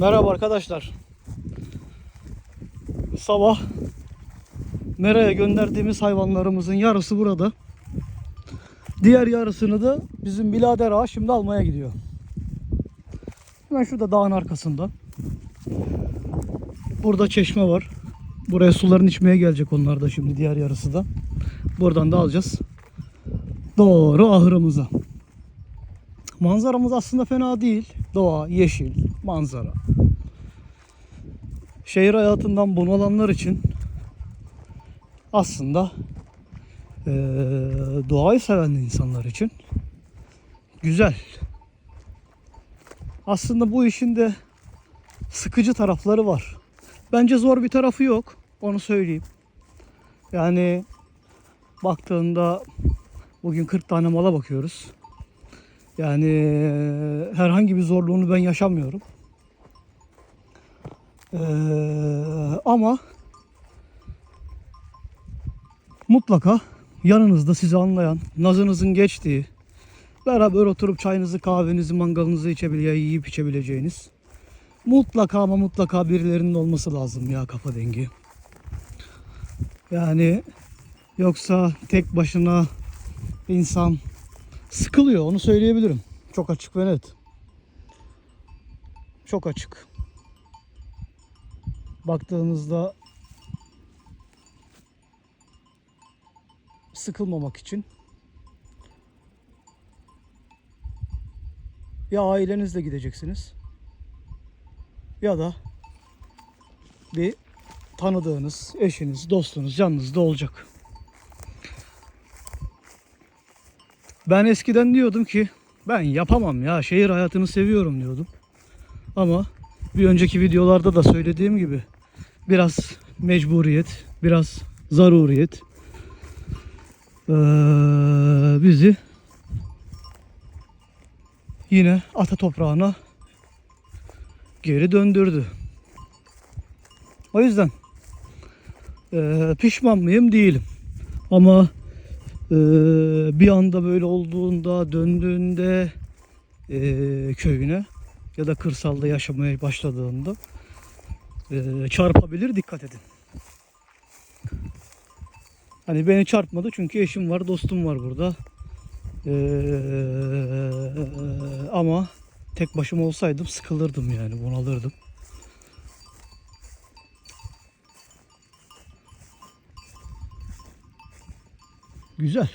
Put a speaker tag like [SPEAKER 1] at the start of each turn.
[SPEAKER 1] Merhaba arkadaşlar. Sabah meraya gönderdiğimiz hayvanlarımızın yarısı burada. Diğer yarısını da bizim birader ağa şimdi almaya gidiyor. Hemen şurada dağın arkasında. Burada çeşme var. Buraya suların içmeye gelecek onlar da şimdi diğer yarısı da. Buradan da alacağız. Doğru ahırımıza. Manzaramız aslında fena değil. Doğa, yeşil, manzara. Şehir hayatından bunalanlar için aslında eee, doğayı seven insanlar için güzel. Aslında bu işin de sıkıcı tarafları var. Bence zor bir tarafı yok. Onu söyleyeyim. Yani baktığında bugün 40 tane mala bakıyoruz. Yani herhangi bir zorluğunu ben yaşamıyorum. Eee, ama mutlaka yanınızda sizi anlayan, nazınızın geçtiği, beraber oturup çayınızı, kahvenizi, mangalınızı içebile, yiyip içebileceğiniz mutlaka ama mutlaka birilerinin olması lazım ya kafa dengi. Yani yoksa tek başına insan sıkılıyor onu söyleyebilirim. Çok açık ve net. Çok açık. Baktığınızda sıkılmamak için ya ailenizle gideceksiniz ya da bir tanıdığınız, eşiniz, dostunuz yanınızda olacak. Ben eskiden diyordum ki ben yapamam ya şehir hayatını seviyorum diyordum. Ama bir önceki videolarda da söylediğim gibi biraz mecburiyet, biraz zaruriyet eee, bizi yine ata toprağına geri döndürdü. O yüzden eee, pişman mıyım değilim. Ama eee, bir anda böyle olduğunda döndüğünde eee, köyüne ya da kırsalda yaşamaya başladığında eee, çarpabilir dikkat edin. Hani beni çarpmadı çünkü eşim var, dostum var burada. Eee, ama tek başıma olsaydım sıkılırdım yani, bunalırdım. Güzel.